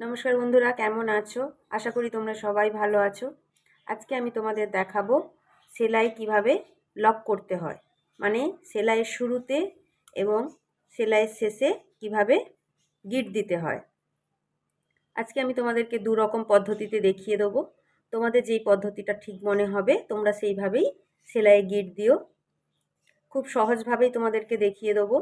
নমস্কার বন্ধুরা, কেমন আছো? আশা করি তোমরা সবাই ভালো আছো। আজকে আমি তোমাদের দেখাবো সেলাই কীভাবে লক করতে হয়। মানে সেলাইয়ের শুরুতে এবং সেলাইয়ের শেষে কীভাবে গিট দিতে হয়। আজকে আমি তোমাদেরকে দু রকম পদ্ধতিতে দেখিয়ে দেবো। তোমাদের যেই পদ্ধতিটা ঠিক মনে হবে, তোমরা সেইভাবেই সেলাইয়ে গিট দিও। খুব সহজভাবেই তোমাদেরকে দেখিয়ে দেবো।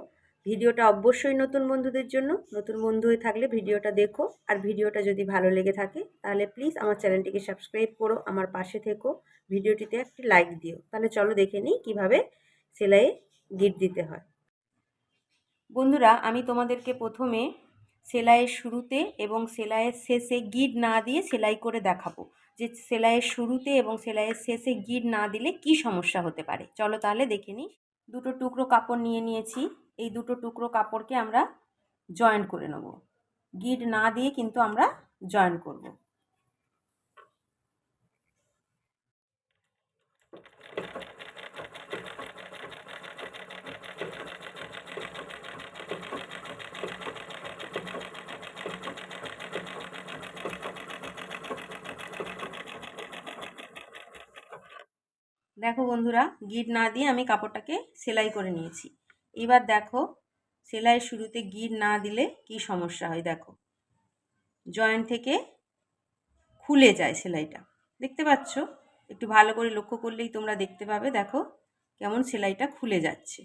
ভিডিওটা অবশ্যই নতুন বন্ধুদের জন্য। নতুন বন্ধু হয়ে থাকলে ভিডিওটা দেখো। আর ভিডিওটা যদি ভালো লেগে থাকে, তাহলে প্লিজ আমার চ্যানেলটিকে সাবস্ক্রাইব করো, আমার পাশে থেকো। ভিডিওটিতে একটি লাইক দিও। তাহলে চলো দেখে নিই কীভাবে সেলাইয়ে গিট দিতে হয়। বন্ধুরা, আমি তোমাদেরকে প্রথমে সেলাইয়ের শুরুতে এবং সেলাইয়ের শেষে গিট না দিয়ে সেলাই করে দেখাবো। যে সেলাইয়ের শুরুতে এবং সেলাইয়ের শেষে গিট না দিলে কি সমস্যা হতে পারে? চলো তাহলে দেখে নিই। দুটো টুকরো কাপড় নিয়ে নিয়েছি। এই দুটো টুকরো কাপড়কে আমরা জয়েন করে নেব। গিট না দিয়ে কিন্তু আমরা জয়েন করব। দেখো বন্ধুরা গিট না দিয়ে আমি কাপড়টাকে সেলাই করে নিয়েছি। এবার দেখো, সেলাইয়ের শুরুতে গিট না দিলে কি সমস্যা হয় দেখো। জয়েন্ট থেকে খুলে যায় সেলাইটা। দেখতে পাচ্ছ? একটু ভালো করে লক্ষ্য করলেই তোমরা দেখতে পাবে, দেখো কেমন সেলাইটা খুলে যাচ্ছে।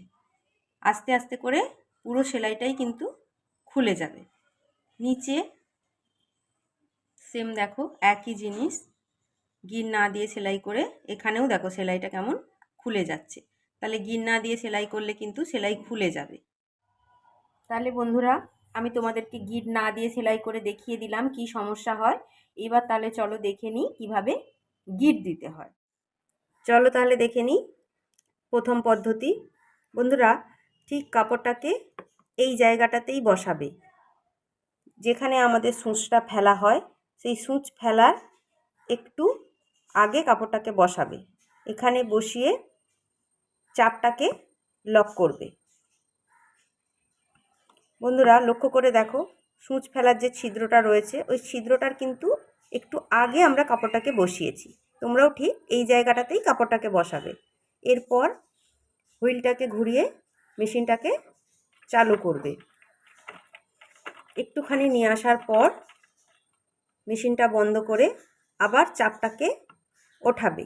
আস্তে আস্তে করে পুরো সেলাইটাই কিন্তু খুলে যাবে। নিচে সেম দেখো, একই জিনিস। গির না দিয়ে সেলাই করে এখানেও দেখো সেলাইটা কেমন খুলে যাচ্ছে। তাহলে গির না দিয়ে সেলাই করলে কিন্তু সেলাই খুলে যাবে। তাহলে বন্ধুরা, আমি তোমাদেরকে গিট না দিয়ে সেলাই করে দেখিয়ে দিলাম কি সমস্যা হয়। এবার তাহলে চলো দেখে নিই কীভাবে গিট দিতে হয়। চলো তাহলে দেখে নিই প্রথম পদ্ধতি। বন্ধুরা, ঠিক কাপড়টাকে এই জায়গাটাতেই বসাবে। যেখানে আমাদের সূঁচটা ফেলা হয়, সেই সূচ ফেলার একটু আগে কাপড়টাকে বসাবে। এখানে বসিয়ে চাপটাকে লক করবে। বন্ধুরা, লক্ষ্য করে দেখো, সূচ ফেলার যে ছিদ্রটা রয়েছে, ওই ছিদ্রটার কিন্তু একটু আগে আমরা কাপড়টাকে বসিয়েছি। তোমরাও ঠিক এই জায়গাটাতেই কাপড়টাকে বসাবে। এরপর হুইলটাকে ঘুরিয়ে মেশিনটাকে চালু করবে। একটুখানি নিয়ে আসার পর মেশিনটা বন্ধ করে আবার চাপটাকে ওঠাবে।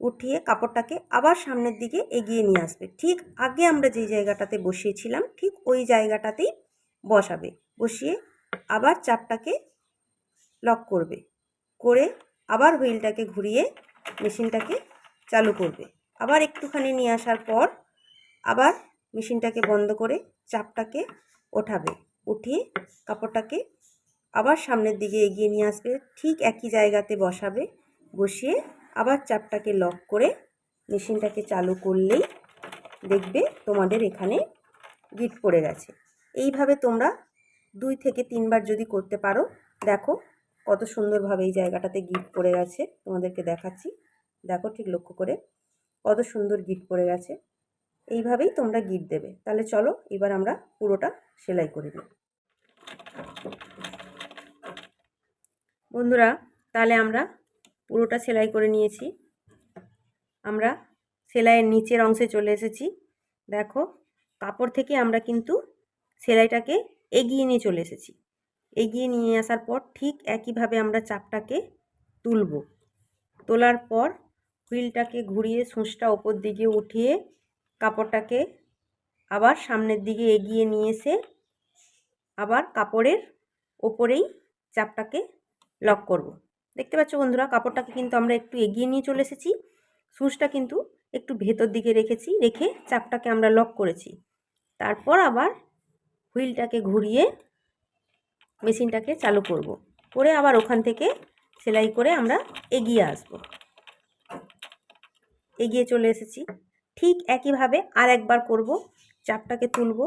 উঠিয়ে কাপড়টাকে আবার সামনের দিকে এগিয়ে নিয়ে আসবে। ঠিক আগে আমরা যেই জায়গাটাতে বসিয়েছিলাম, ঠিক ওই জায়গাটাতেই বসাবে। বসিয়ে আবার চাপটাকে লক করবে। করে আবার হুইলটাকে ঘুরিয়ে মেশিনটাকে চালু করবে। আবার একটুখানি নিয়ে আসার পর আবার মেশিনটাকে বন্ধ করে চাপটাকে ওঠাবে। উঠিয়ে কাপড়টাকে আবার সামনের দিকে এগিয়ে নিয়ে আসবে। ঠিক একই জায়গাতে বসাবে। বসিয়ে আবার চাপটাকে লক করে মেশিনটাকে চালু করলেই দেখবে তোমাদের এখানে গিট পড়ে গেছে। এইভাবে তোমরা দুই থেকে তিনবার যদি করতে পারো, দেখো কত সুন্দরভাবে এই জায়গাটাতে গিট পড়ে গেছে, তোমাদেরকে দেখাচ্ছি। দেখো ঠিক লক্ষ্য করে কত সুন্দর গিট পড়ে গেছে। এইভাবেই তোমরা গিট দেবে। তাহলে চলো এবার আমরা পুরোটা সেলাই করে দিই বন্ধুরা, তাহলে আমরা পুরোটা সেলাই করে নিয়েছি। আমরা সেলাইয়ের নিচের অংশে চলে এসেছি। দেখো, কাপড় থেকে আমরা কিন্তু সেলাইটাকে এগিয়ে নিয়ে চলে এসেছি। এগিয়ে নিয়ে আসার পর ঠিক একইভাবে আমরা চাপটাকে তুলব। তোলার পর হুইলটাকে ঘুরিয়ে সূঁচটা ওপর দিকে উঠিয়ে কাপড়টাকে আবার সামনের দিকে এগিয়ে নিয়ে এসে আবার কাপড়ের ওপরেই চাপটাকে লক করব। দেখতে পাচ্ছ বন্ধুরা, কাপড়টাকে কিন্তু আমরা একটু এগিয়ে নিয়ে চলে এসেছি। সুচটা কিন্তু একটু ভেতর দিকে রেখেছি, রেখে চাপটাকে আমরা লক করেছি। তারপর আবার হুইলটাকে ঘুরিয়ে মেশিনটাকে চালু করব। করে আবার ওখান থেকে সেলাই করে আমরা এগিয়ে আসব। এগিয়ে চলে এসেছি। ঠিক একইভাবে আর একবার করব, চাপটাকে তুলব,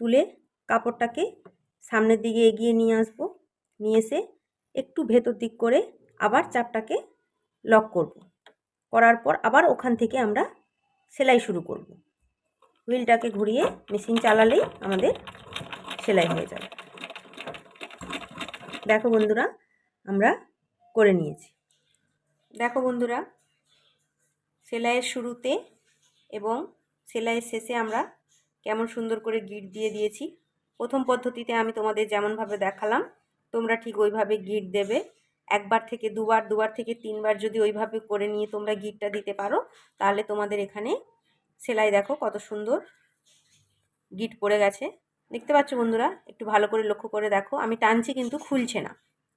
তুলে কাপড়টাকে সামনের দিকে এগিয়ে নিয়ে আসব। নিয়ে এসে একটু ভেতর দিক করে চাপটাকে লক করব। করার পর আবার ওখান থেকে আমরা সেলাই শুরু করব। হুইলটাকে ঘুরিয়ে মেশিন চালালেই আমাদের সেলাই হয়ে যাবে। দেখো বন্ধুরা, আমরা করে নিয়েছি। দেখো বন্ধুরা, সেলাইয়ের শুরুতে এবং সেলাইয়ের শেষে আমরা কেমন সুন্দর করে গিট দিয়ে দিয়েছি। প্রথম পদ্ধতিতে আমি তোমাদের যেমনভাবে দেখালাম, তোমরা ঠিক ওইভাবে গিট দেবে। একবার থেকে দুবার দুবার থেকে তিনবার যদি ওইভাবে করে নিয়ে তোমরা গিটটা দিতে পারো, তাহলে তোমাদের এখানে সেলাই দেখো কত সুন্দর গিট পড়ে গেছে। দেখতে পাচ্ছ বন্ধুরা? একটু ভালো করে লক্ষ্য করে দেখো। আমি টানছি কিন্তু খুলছে না।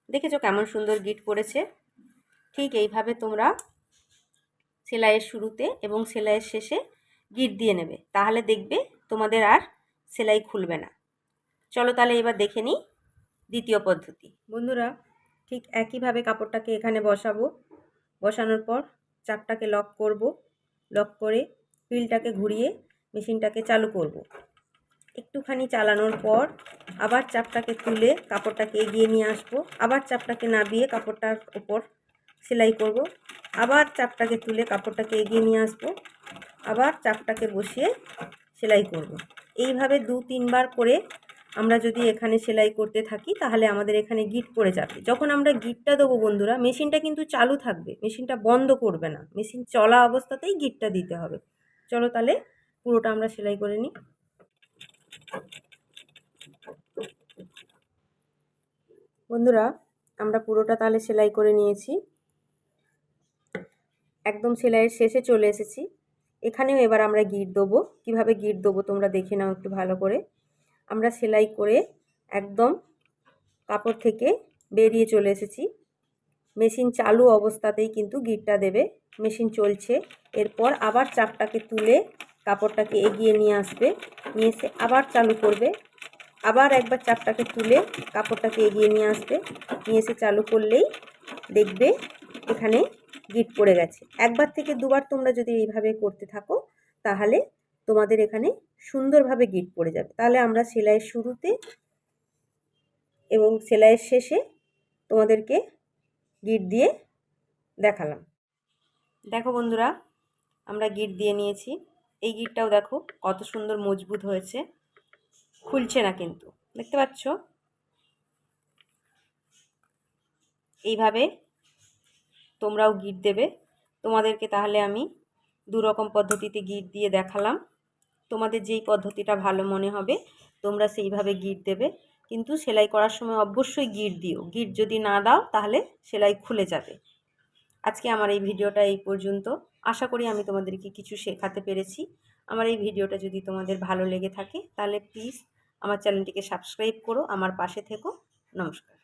দেখেছ কেমন সুন্দর গিট পড়েছে? ঠিক এইভাবে তোমরা সেলাইয়ের শুরুতে এবং সেলাইয়ের শেষে গিট দিয়ে নেবে। তাহলে দেখবে তোমাদের আর সেলাই খুলবে না। চলো তাহলে এবার দেখে নিই দ্বিতীয় পদ্ধতি। বন্ধুরা ঠিক একইভাবে কাপড়টাকে এখানে বসাবো। বসানোর পর চাপটাকে লক করব। লক করে পিলটাকে ঘুরিয়ে মেশিনটাকে চালু করব। একটুখানি চালানোর পর আবার চাপটাকে তুলে কাপড়টাকে এগিয়ে নিয়ে আসব। আবার চাপটাকে নাবিয়ে কাপড়টার ওপর সেলাই করব। আবার চাপটাকে তুলে কাপড়টাকে এগিয়ে নিয়ে আসব। আবার চাপটাকে বসিয়ে সেলাই করব। এইভাবে দু তিনবার করে আমরা যদি এখানে সেলাই করতে থাকি, তাহলে আমাদের এখানে গিট পড়ে যাবে। যখন আমরা গিটটা দেবো বন্ধুরা, মেশিনটা কিন্তু চালু থাকবে। মেশিনটা বন্ধ করবে না। মেশিন চলা অবস্থাতেই গিটটা দিতে হবে। চলো তাহলে পুরোটা আমরা সেলাই করে নিই। বন্ধুরা, আমরা পুরোটা তাহলে সেলাই করে নিয়েছি। একদম সেলাইয়ের শেষে চলে এসেছি। এখানেও এবার আমরা গিট দেবো। কীভাবে গিট দেবো তোমরা দেখে নাও একটু ভালো করে। আমরা সেলাই করে একদম কাপড় থেকে বেরিয়ে চলে এসেছি। মেশিন চালু অবস্থাতেই কিন্তু গিটটা দেবে, মেশিন চলছে। এরপর আবার চাপটাকে তুলে কাপড়টাকে এগিয়ে নিয়ে আসবে, নিয়ে এসে আবার চালু করবে। আবার একবার চাপটাকে তুলে কাপড়টাকে এগিয়ে নিয়ে আসবে, নিয়ে এসে চালু করলেই দেখবে এখানে গিট পড়ে গেছে। একবার থেকে দুবার তোমরা যদি এইভাবে করতে থাকো, তাহলে তোমাদের এখানে সুন্দরভাবে গিট পড়ে যাবে। তাহলে আমরা সেলাইয়ের শুরুতে এবং সেলাইয়ের শেষে তোমাদেরকে গিট দিয়ে দেখালাম। দেখো বন্ধুরা, আমরা গিট দিয়ে নিয়েছি। এই গিটটাও দেখো কত সুন্দর মজবুত হয়েছে। খুলছে না কিন্তু, দেখতে পাচ্ছ? এইভাবে তোমরাও গিট দেবে। তোমাদেরকে তাহলে আমি দু রকম পদ্ধতিতে গিট দিয়ে দেখালাম। তোমাদের যেই পদ্ধতিটা ভালো মনে হবে, তোমরা সেইভাবে গিট দেবে। কিন্তু সেলাই করার সময় অবশ্যই গিট দিও। গিট যদি না দাও, তাহলে সেলাই খুলে যাবে। আজকে আমার এই ভিডিওটা এই পর্যন্ত। আশা করি আমি তোমাদেরকে কিছু শেখাতে পেরেছি। আমার এই ভিডিওটা যদি তোমাদের ভালো লেগে থাকে, তাহলে প্লিজ আমার চ্যানেলটিকে সাবস্ক্রাইব করো, আমার পাশে থেকো। নমস্কার।